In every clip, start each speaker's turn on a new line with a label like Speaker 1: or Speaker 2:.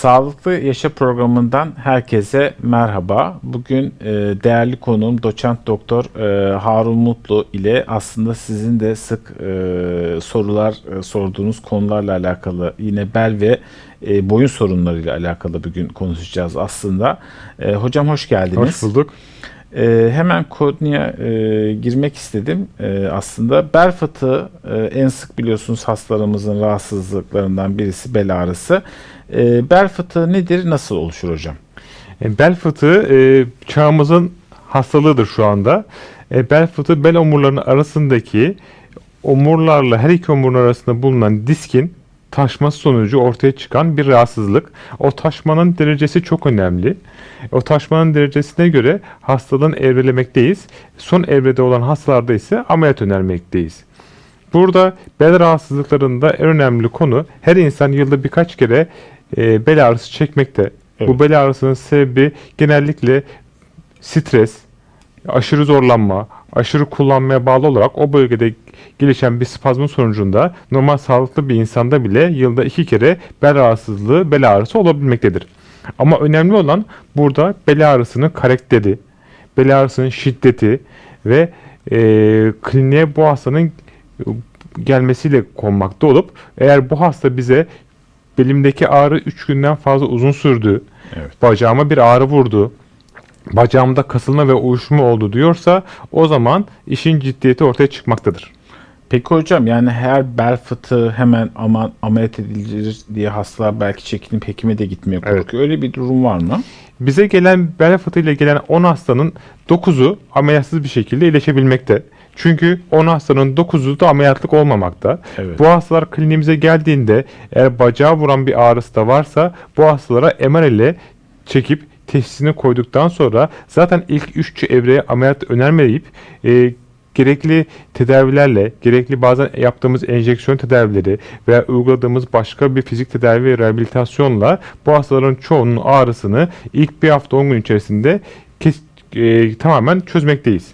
Speaker 1: Sağlıklı Yaşa programından herkese merhaba. Bugün e, değerli konuğum doçent doktor e, Harun Mutlu ile aslında sizin de sık e, sorular e, sorduğunuz konularla alakalı yine bel ve e, boyun sorunlarıyla alakalı bugün konuşacağız aslında. E, hocam hoş geldiniz.
Speaker 2: Hoş bulduk.
Speaker 1: E, hemen konuya e, girmek istedim. E, aslında bel fıtığı e, en sık biliyorsunuz hastalarımızın rahatsızlıklarından birisi bel ağrısı. E, bel fıtığı nedir, nasıl oluşur hocam?
Speaker 2: E, Bel fıtığı e, çağımızın hastalığıdır şu anda. E, bel fıtığı bel omurlarının arasındaki omurlarla her iki omurun arasında bulunan diskin taşması sonucu ortaya çıkan bir rahatsızlık. O taşmanın derecesi çok önemli. O taşmanın derecesine göre hastalığın evrelemekteyiz. Son evrede olan hastalarda ise ameliyat önermekteyiz. Burada bel rahatsızlıklarında en önemli konu her insan yılda birkaç kere e, bel ağrısı çekmekte.
Speaker 1: Evet.
Speaker 2: Bu bel ağrısının sebebi genellikle stres, aşırı zorlanma, aşırı kullanmaya bağlı olarak o bölgede gelişen bir spazmın sonucunda normal sağlıklı bir insanda bile yılda iki kere bel rahatsızlığı, bel ağrısı olabilmektedir. Ama önemli olan burada bel ağrısının karakteri, bel ağrısının şiddeti ve e, kliniğe bu hastanın gelmesiyle konmakta olup eğer bu hasta bize belimdeki ağrı 3 günden fazla uzun sürdü,
Speaker 1: Evet.
Speaker 2: bacağıma bir ağrı vurdu, bacağımda kasılma ve uyuşma oldu diyorsa o zaman işin ciddiyeti ortaya çıkmaktadır.
Speaker 1: Peki hocam yani her bel fıtığı hemen aman ameliyat edilir diye hastalar belki çekinip hekime de gitmeye korkuyor.
Speaker 2: Evet.
Speaker 1: Öyle bir durum var mı?
Speaker 2: Bize gelen bel fıtığıyla gelen 10 hastanın 9'u ameliyatsız bir şekilde iyileşebilmekte. Çünkü 10 hastanın 9'u da ameliyatlık olmamakta.
Speaker 1: Evet.
Speaker 2: Bu hastalar kliniğimize geldiğinde eğer bacağı vuran bir ağrısı da varsa bu hastalara MR ile çekip teşhisini koyduktan sonra zaten ilk 3 evreye ameliyat önermeyip e, gerekli tedavilerle, gerekli bazen yaptığımız enjeksiyon tedavileri veya uyguladığımız başka bir fizik tedavi ve rehabilitasyonla bu hastaların çoğunun ağrısını ilk bir hafta 10 gün içerisinde kes- e, tamamen çözmekteyiz.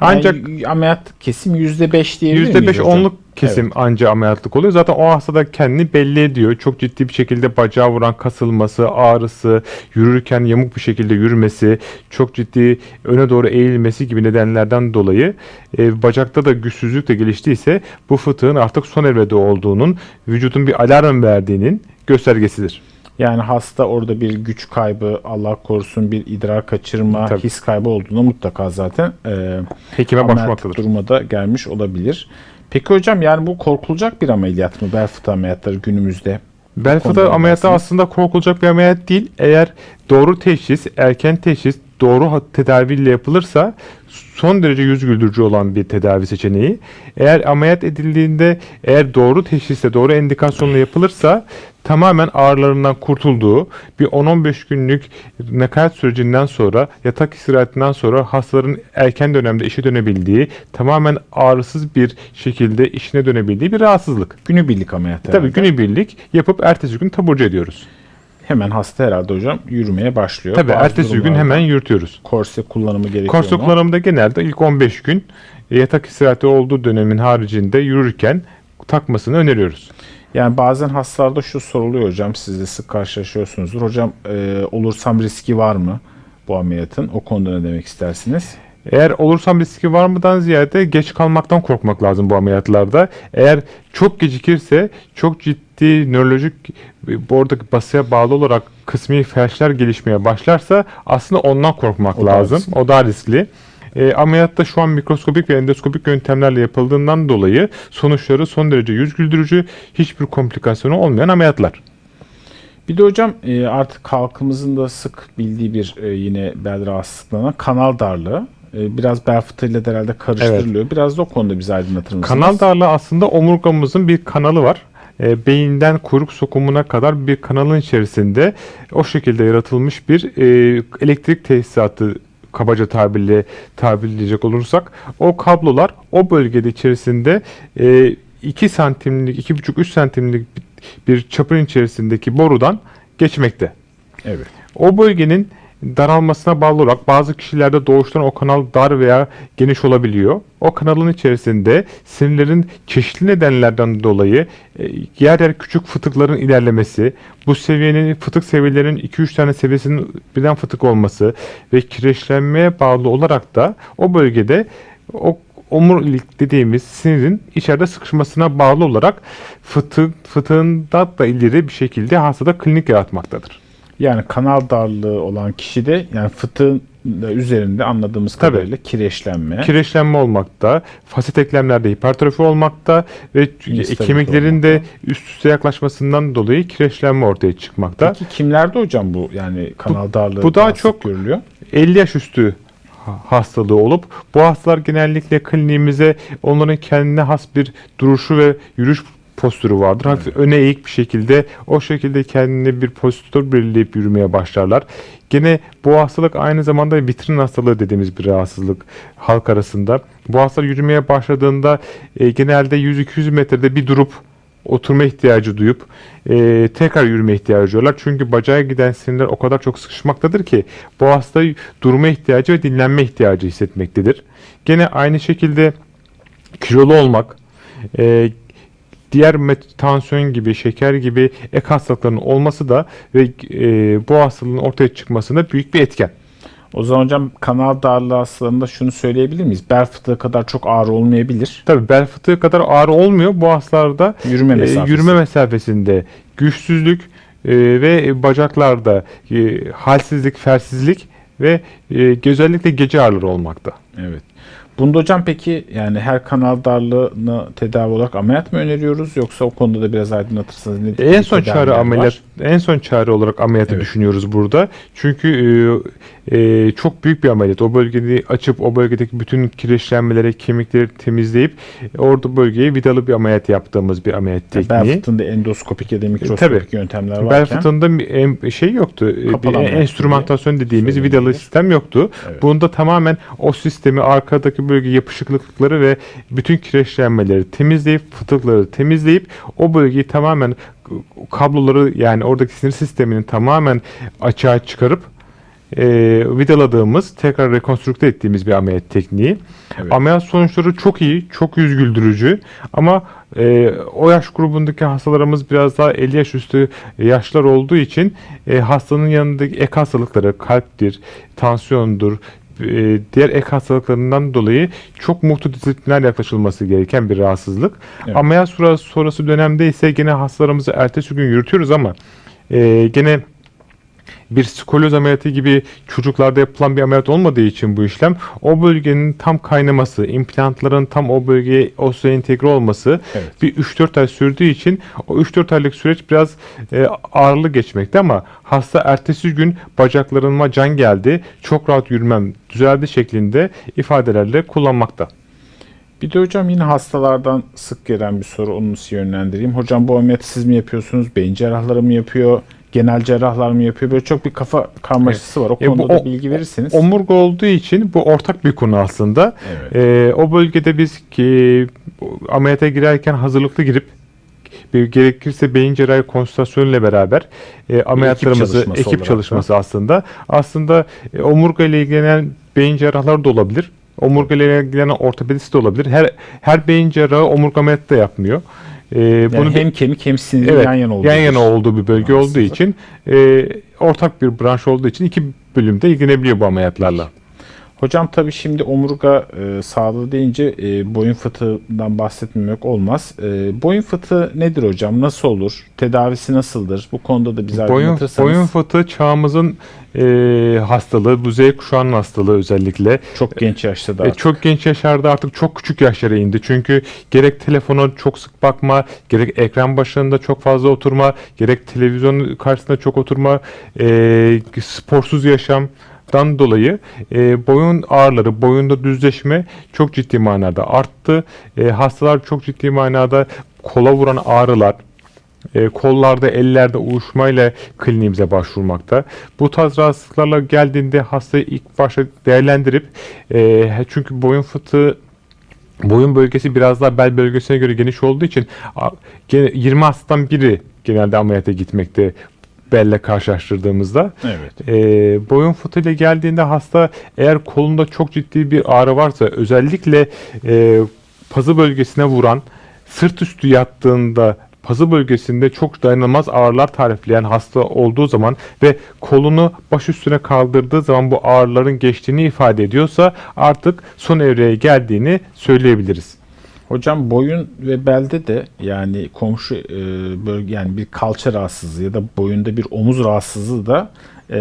Speaker 2: Ancak
Speaker 1: yani ameliyat kesim %5 diyebilir miyiz
Speaker 2: %5
Speaker 1: hocam?
Speaker 2: onluk kesim anca ameliyatlık oluyor. Zaten o hasta da kendini belli ediyor. Çok ciddi bir şekilde bacağı vuran kasılması, ağrısı, yürürken yamuk bir şekilde yürümesi, çok ciddi öne doğru eğilmesi gibi nedenlerden dolayı e, bacakta da güçsüzlük de geliştiyse bu fıtığın artık son evrede olduğunun, vücudun bir alarm verdiğinin göstergesidir.
Speaker 1: Yani hasta orada bir güç kaybı, Allah korusun bir idrar kaçırma,
Speaker 2: Tabii.
Speaker 1: his kaybı olduğunda mutlaka zaten e,
Speaker 2: Hekime başvurmaktadır.
Speaker 1: duruma da gelmiş olabilir. Peki hocam yani bu korkulacak bir ameliyat mı? Bel fıtığı ameliyatları günümüzde.
Speaker 2: Bel fıtığı ameliyatı aslında korkulacak bir ameliyat değil. Eğer doğru teşhis, erken teşhis, doğru tedaviyle yapılırsa son derece yüz güldürücü olan bir tedavi seçeneği. Eğer ameliyat edildiğinde eğer doğru teşhisle, doğru endikasyonla yapılırsa tamamen ağrılarından kurtulduğu bir 10-15 günlük nakarat sürecinden sonra yatak istirahatinden sonra hastaların erken dönemde işe dönebildiği tamamen ağrısız bir şekilde işine dönebildiği bir rahatsızlık.
Speaker 1: Günübirlik ameliyat
Speaker 2: Tabii
Speaker 1: herhalde.
Speaker 2: günübirlik yapıp ertesi gün taburcu ediyoruz.
Speaker 1: Hemen hasta herhalde hocam yürümeye başlıyor.
Speaker 2: Tabii
Speaker 1: Bazı
Speaker 2: ertesi gün hemen yürütüyoruz.
Speaker 1: korse kullanımı gerekiyor
Speaker 2: Korse
Speaker 1: mu?
Speaker 2: kullanımında genelde ilk 15 gün e, yatak istirahati olduğu dönemin haricinde yürürken takmasını öneriyoruz.
Speaker 1: Yani bazen hastalarda şu soruluyor hocam. Siz de sık karşılaşıyorsunuzdur. Hocam e, olursam riski var mı bu ameliyatın? O konuda ne demek istersiniz?
Speaker 2: Eğer olursam riski var mıdan ziyade geç kalmaktan korkmak lazım bu ameliyatlarda. Eğer çok gecikirse çok ciddi nörolojik oradaki basıya bağlı olarak kısmi felçler gelişmeye başlarsa aslında ondan korkmak
Speaker 1: O da
Speaker 2: lazım.
Speaker 1: riskli.
Speaker 2: O daha riskli. E, ameliyatta şu an mikroskopik ve endoskopik yöntemlerle yapıldığından dolayı sonuçları son derece yüz güldürücü, hiçbir komplikasyonu olmayan ameliyatlar.
Speaker 1: Bir de hocam e, artık halkımızın da sık bildiği bir e, yine bel rahatsızlıklarına kanal darlığı. E, biraz bel fıtığıyla da herhalde karıştırılıyor. Biraz da o konuda bizi aydınlatır mısınız?
Speaker 2: Kanal darlığı aslında omurgamızın bir kanalı var. E, beyinden kuyruk sokumuna kadar bir kanalın içerisinde o şekilde yaratılmış bir e, elektrik tesisatı kabaca tabirle tabirleyecek olursak o kablolar o bölgede içerisinde e, 2 santimlik 2,5-3 santimlik bir çapın içerisindeki borudan geçmekte.
Speaker 1: Evet.
Speaker 2: O bölgenin daralmasına bağlı olarak bazı kişilerde doğuştan o kanal dar veya geniş olabiliyor. O kanalın içerisinde sinirlerin çeşitli nedenlerden dolayı e, yer yer küçük fıtıkların ilerlemesi, bu seviyenin fıtık seviyelerinin 2-3 tane seviyesinin birden fıtık olması ve kireçlenmeye bağlı olarak da o bölgede o omurilik dediğimiz sinirin içeride sıkışmasına bağlı olarak fıtık, fıtığında da ileri bir şekilde hastada klinik yaratmaktadır.
Speaker 1: Yani kanal darlığı olan kişide yani fıtığın üzerinde anladığımız
Speaker 2: Tabii.
Speaker 1: kadarıyla kireçlenme.
Speaker 2: Kireçlenme olmakta, fasit eklemlerde hipertrofi olmakta ve
Speaker 1: İnstabilite
Speaker 2: kemiklerin de üst üste yaklaşmasından dolayı kireçlenme ortaya çıkmakta.
Speaker 1: Peki kimlerde hocam bu yani kanal darlığı
Speaker 2: bu daha
Speaker 1: sık
Speaker 2: çok-
Speaker 1: görülüyor?
Speaker 2: 50 yaş üstü ha- hastalığı olup bu hastalar genellikle kliniğimize onların kendine has bir duruşu ve yürüyüş postürü vardır. Hafif öne eğik bir şekilde o şekilde kendine bir postür belirleyip yürümeye başlarlar. Gene bu hastalık aynı zamanda vitrin hastalığı dediğimiz bir rahatsızlık halk arasında. Bu hastalar yürümeye başladığında e, genelde 100-200 metrede bir durup oturma ihtiyacı duyup e, tekrar yürüme ihtiyacı duyuyorlar. Çünkü bacağa giden sinirler o kadar çok sıkışmaktadır ki bu hasta durma ihtiyacı ve dinlenme ihtiyacı hissetmektedir. Gene aynı şekilde kilolu olmak, e, diğer tansiyon gibi, şeker gibi ek hastalıkların olması da ve e, bu hastalığın ortaya çıkmasında büyük bir etken.
Speaker 1: O zaman hocam kanal darlığı hastalarında şunu söyleyebilir miyiz? Bel fıtığı kadar çok ağrı olmayabilir.
Speaker 2: Tabii bel fıtığı kadar ağrı olmuyor. Bu hastalarda
Speaker 1: Yürüme
Speaker 2: e,
Speaker 1: mesafesi.
Speaker 2: yürüme mesafesinde güçsüzlük e, ve bacaklarda e, halsizlik, fersizlik ve e, özellikle gece ağrıları olmakta.
Speaker 1: Evet. Bunda hocam peki yani her kanal darlığını tedavi olarak ameliyat mı öneriyoruz yoksa o konuda da biraz aydınlatırsanız ne
Speaker 2: En son çare
Speaker 1: var?
Speaker 2: ameliyat, en son çare olarak ameliyatı
Speaker 1: Evet.
Speaker 2: düşünüyoruz burada. Çünkü e, e, çok büyük bir ameliyat. O bölgeyi açıp o bölgedeki bütün kireçlenmeleri, kemikleri temizleyip e, orada bölgeye vidalı bir ameliyat yaptığımız bir ameliyat
Speaker 1: Bel
Speaker 2: tekniği.
Speaker 1: fıtığında endoskopik ya da mikroskopik yöntemler varken
Speaker 2: Bel fıtığında şey yoktu. e, Bir enstrümantasyon dediğimiz vidalı sistem yoktu.
Speaker 1: Evet.
Speaker 2: Bunda tamamen o sistemi arkadaki bölge yapışıklıkları ve bütün kireçlenmeleri temizleyip fıtıkları temizleyip o bölgeyi tamamen kabloları yani oradaki sinir sistemini tamamen açığa çıkarıp e, vidaladığımız, tekrar rekonstrükte ettiğimiz bir ameliyat tekniği.
Speaker 1: Evet.
Speaker 2: Ameliyat sonuçları çok iyi, çok yüz güldürücü ama e, o yaş grubundaki hastalarımız biraz daha 50 yaş üstü yaşlar olduğu için e, hastanın yanındaki ek hastalıkları, kalptir, tansiyondur, e, diğer ek hastalıklarından dolayı çok multidisipliner yaklaşılması gereken bir rahatsızlık.
Speaker 1: Evet.
Speaker 2: Ameliyat sonrası, sonrası dönemde ise gene hastalarımızı ertesi gün yürütüyoruz ama e, gene bir skoloz ameliyatı gibi çocuklarda yapılan bir ameliyat olmadığı için bu işlem o bölgenin tam kaynaması, implantların tam o bölgeye osya entegre olması
Speaker 1: Evet.
Speaker 2: bir 3-4 ay sürdüğü için o 3-4 aylık süreç biraz e, ağırlı geçmekte ama hasta ertesi gün bacaklarıma can geldi, çok rahat yürümem düzeldi şeklinde ifadelerle kullanmakta.
Speaker 1: Bir de hocam yine hastalardan sık gelen bir soru onu size yönlendireyim. Hocam bu ameliyatı siz mi yapıyorsunuz? Beyin cerrahları mı yapıyor? Genel cerrahlar mı yapıyor? Böyle çok bir kafa karmaşası var. O
Speaker 2: E, bu
Speaker 1: konuda da
Speaker 2: o-
Speaker 1: bilgi verirseniz.
Speaker 2: Omurga olduğu için bu ortak bir konu aslında.
Speaker 1: Evet.
Speaker 2: Ee, o bölgede biz ki ameliyata girerken hazırlıklı girip bir gerekirse beyin cerrahi konsültasyonuyla beraber e, ameliyatlarımızı
Speaker 1: çalışması
Speaker 2: ekip
Speaker 1: olarak
Speaker 2: çalışması aslında. Aslında e, omurga ile ilgilenen beyin cerrahları da olabilir. Omurga ile ilgilenen ortopedist de olabilir. Her her beyin cerrahı omurga ameliyatı da yapmıyor. E,
Speaker 1: yani
Speaker 2: bunu
Speaker 1: hem kemik hem sinir
Speaker 2: Evet,
Speaker 1: yan yana olduğu.
Speaker 2: yan yana olduğu bir bölge olduğu için e, ortak bir branş olduğu için iki bölümde ilgilenebiliyor bu ameliyatlarla.
Speaker 1: Hocam tabii şimdi omurga e, sağlığı deyince e, boyun fıtığından bahsetmemek olmaz. E, boyun fıtığı nedir hocam? Nasıl olur? Tedavisi nasıldır? Bu konuda da bize
Speaker 2: Boyun,
Speaker 1: aydınlatırsanız
Speaker 2: boyun fıtığı çağımızın e, hastalığı, bu Z kuşağının hastalığı özellikle.
Speaker 1: çok genç yaşta da
Speaker 2: E, çok genç yaşlarda artık çok küçük yaşlara indi. Çünkü gerek telefona çok sık bakma, gerek ekran başında çok fazla oturma, gerek televizyon karşısında çok oturma, e, sporsuz yaşamdan dolayı e, boyun ağrıları, boyunda düzleşme çok ciddi manada arttı. E, hastalar çok ciddi manada kola vuran ağrılar, e, kollarda, ellerde uyuşmayla kliniğimize başvurmakta. Bu tarz rahatsızlıklarla geldiğinde hastayı ilk başta değerlendirip e, çünkü boyun fıtığı boyun bölgesi biraz daha bel bölgesine göre geniş olduğu için a- gene 20 hastadan biri genelde ameliyata gitmekte belle karşılaştırdığımızda.
Speaker 1: Evet.
Speaker 2: E, boyun fıtığıyla geldiğinde hasta eğer kolunda çok ciddi bir ağrı varsa özellikle e, pazı bölgesine vuran sırt üstü yattığında pazı bölgesinde çok dayanılmaz ağrılar tarifleyen hasta olduğu zaman ve kolunu baş üstüne kaldırdığı zaman bu ağrıların geçtiğini ifade ediyorsa artık son evreye geldiğini söyleyebiliriz.
Speaker 1: Hocam boyun ve belde de yani komşu e, bölge yani bir kalça rahatsızlığı ya da boyunda bir omuz rahatsızlığı da e,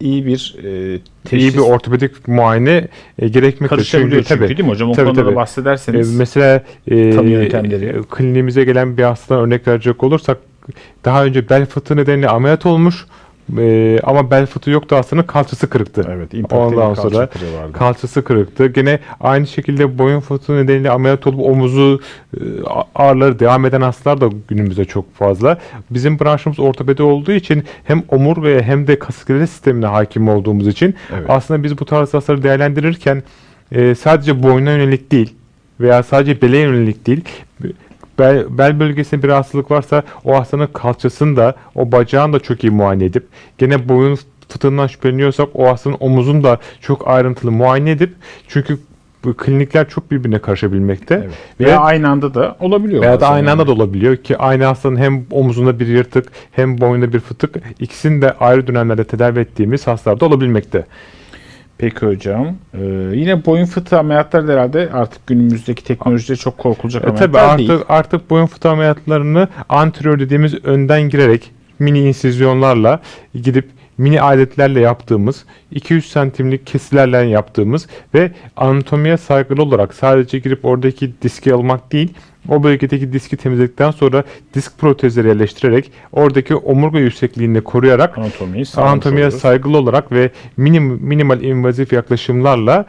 Speaker 1: iyi bir e, teşhis
Speaker 2: İyi bir ortopedik muayene e, gerekmektedir.
Speaker 1: karışabiliyor çünkü,
Speaker 2: tabii,
Speaker 1: değil mi hocam? O
Speaker 2: Tabii,
Speaker 1: konuda da
Speaker 2: tabii.
Speaker 1: bahsederseniz.
Speaker 2: E, mesela e,
Speaker 1: Tanı yöntemleri.
Speaker 2: e, kliniğimize gelen bir hastadan örnek verecek olursak daha önce bel fıtığı nedeniyle ameliyat olmuş e, ama bel fıtığı yoktu hastanın kalçası kırıktı.
Speaker 1: evet, impakte
Speaker 2: Ondan
Speaker 1: kalça
Speaker 2: sonra
Speaker 1: kırığı vardı.
Speaker 2: Kalçası kırıktı. Gene aynı şekilde boyun fıtığı nedeniyle ameliyat olup omuzu e, ağrıları devam eden hastalar da günümüzde çok fazla. Bizim branşımız ortopedi olduğu için hem omurgaya hem de kas iskelet sistemine hakim olduğumuz için
Speaker 1: Evet.
Speaker 2: aslında biz bu tarz hastaları değerlendirirken e, sadece boyuna yönelik değil veya sadece bele yönelik değil bel, bel bölgesinde bir rahatsızlık varsa o hastanın kalçasını da o bacağını da çok iyi muayene edip gene boyun fıtığından şüpheleniyorsak o hastanın omuzunu da çok ayrıntılı muayene edip çünkü bu klinikler çok birbirine karışabilmekte.
Speaker 1: Evet. Veya aynı anda da olabiliyor.
Speaker 2: Veya da aynı
Speaker 1: yani.
Speaker 2: anda da olabiliyor ki aynı hastanın hem omuzunda bir yırtık hem boynunda bir fıtık ikisini de ayrı dönemlerde tedavi ettiğimiz hastalarda olabilmekte.
Speaker 1: Peki hocam. Ee, yine boyun fıtığı ameliyatları da herhalde artık günümüzdeki teknolojide çok korkulacak
Speaker 2: E,
Speaker 1: ameliyatlar
Speaker 2: tabii artık
Speaker 1: değil.
Speaker 2: artık boyun fıtığı ameliyatlarını anterior dediğimiz önden girerek mini insizyonlarla gidip mini aletlerle yaptığımız 200 santimlik kesilerle yaptığımız ve anatomiye saygılı olarak sadece girip oradaki diski almak değil o bölgedeki diski temizledikten sonra disk protezleri yerleştirerek oradaki omurga yüksekliğini koruyarak
Speaker 1: Anatomiyi
Speaker 2: anatomiye
Speaker 1: oluruz.
Speaker 2: saygılı olarak ve minim, minimal invazif yaklaşımlarla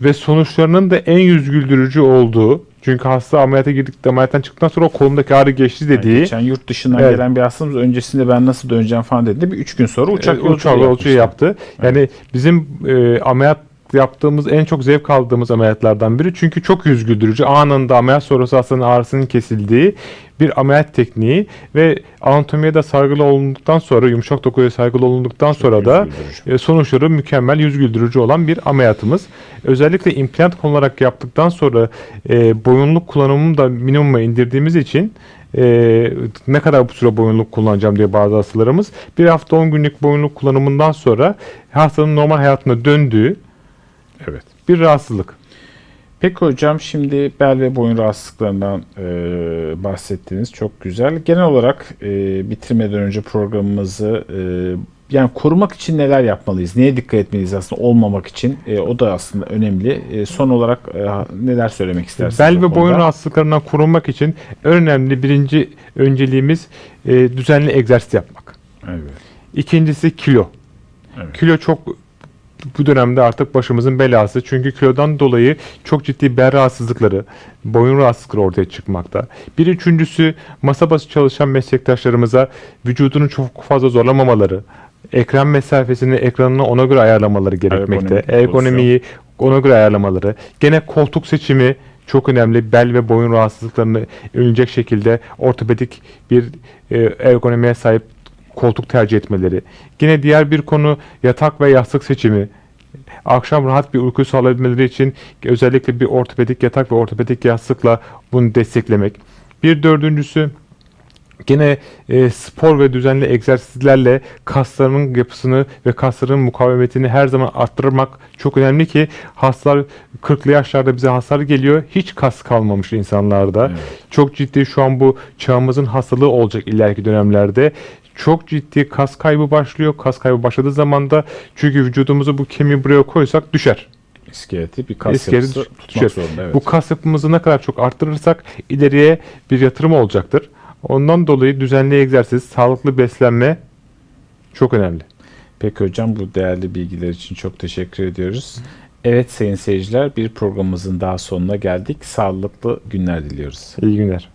Speaker 2: ve sonuçlarının da en yüz güldürücü olduğu çünkü hasta ameliyata girdikten ameliyattan çıktıktan sonra o kolundaki ağrı geçti
Speaker 1: Yani
Speaker 2: dediği
Speaker 1: geçen yurt dışından
Speaker 2: Evet.
Speaker 1: gelen bir hastamız öncesinde ben nasıl döneceğim falan dedi. Bir üç gün sonra uçak
Speaker 2: e,
Speaker 1: yolculuğu
Speaker 2: uçak yolculuğu
Speaker 1: yapmıştı.
Speaker 2: yaptı. Yani bizim e, ameliyat yaptığımız en çok zevk aldığımız ameliyatlardan biri. Çünkü çok yüz güldürücü. Anında ameliyat sonrası hastanın ağrısının kesildiği bir ameliyat tekniği ve anatomiye de saygılı olunduktan sonra yumuşak dokuya saygılı olunduktan sonra da e, sonuçları mükemmel yüz güldürücü olan bir ameliyatımız. Özellikle implant konularak yaptıktan sonra e, boyunluk kullanımını da minimuma indirdiğimiz için e, ne kadar bu süre boyunluk kullanacağım diye bazı hastalarımız bir hafta 10 günlük boyunluk kullanımından sonra hastanın normal hayatına döndüğü
Speaker 1: Evet.
Speaker 2: bir rahatsızlık.
Speaker 1: Peki hocam şimdi bel ve boyun rahatsızlıklarından e, bahsettiniz. Çok güzel. Genel olarak e, bitirmeden önce programımızı e, yani korumak için neler yapmalıyız? Neye dikkat etmeliyiz aslında olmamak için? E, o da aslında önemli. E, son olarak e, neler söylemek istersiniz?
Speaker 2: Bel ve boyun rahatsızlıklarından korunmak için önemli birinci önceliğimiz e, düzenli egzersiz yapmak.
Speaker 1: Evet.
Speaker 2: İkincisi kilo.
Speaker 1: Evet.
Speaker 2: Kilo çok bu dönemde artık başımızın belası. Çünkü kilodan dolayı çok ciddi bel rahatsızlıkları, boyun rahatsızlıkları ortaya çıkmakta. Bir üçüncüsü masa başı çalışan meslektaşlarımıza vücudunu çok fazla zorlamamaları, ekran mesafesini, ekranını ona göre ayarlamaları gerekmekte.
Speaker 1: Ergonomik
Speaker 2: Ergonomiyi ona göre ayarlamaları. Gene koltuk seçimi çok önemli. Bel ve boyun rahatsızlıklarını önleyecek şekilde ortopedik bir e, ergonomiye sahip koltuk tercih etmeleri. Yine diğer bir konu yatak ve yastık seçimi. Akşam rahat bir uyku sağlayabilmeleri için özellikle bir ortopedik yatak ve ortopedik yastıkla bunu desteklemek. Bir dördüncüsü Gene e, spor ve düzenli egzersizlerle kaslarının yapısını ve kasların mukavemetini her zaman arttırmak çok önemli ki hastalar 40'lı yaşlarda bize hasar geliyor. Hiç kas kalmamış insanlarda.
Speaker 1: Evet.
Speaker 2: Çok ciddi şu an bu çağımızın hastalığı olacak ileriki dönemlerde. Çok ciddi kas kaybı başlıyor. Kas kaybı başladığı zaman da çünkü vücudumuzu bu kemiği buraya koysak düşer.
Speaker 1: İskeleti bir kas
Speaker 2: İskeleti
Speaker 1: yapısı tutmak
Speaker 2: düşer.
Speaker 1: zorunda. Evet.
Speaker 2: Bu kas yapımızı ne kadar çok arttırırsak ileriye bir yatırım olacaktır. Ondan dolayı düzenli egzersiz, sağlıklı beslenme çok önemli.
Speaker 1: Peki hocam bu değerli bilgiler için çok teşekkür ediyoruz. Evet sayın seyirciler bir programımızın daha sonuna geldik. Sağlıklı günler diliyoruz.
Speaker 2: İyi günler.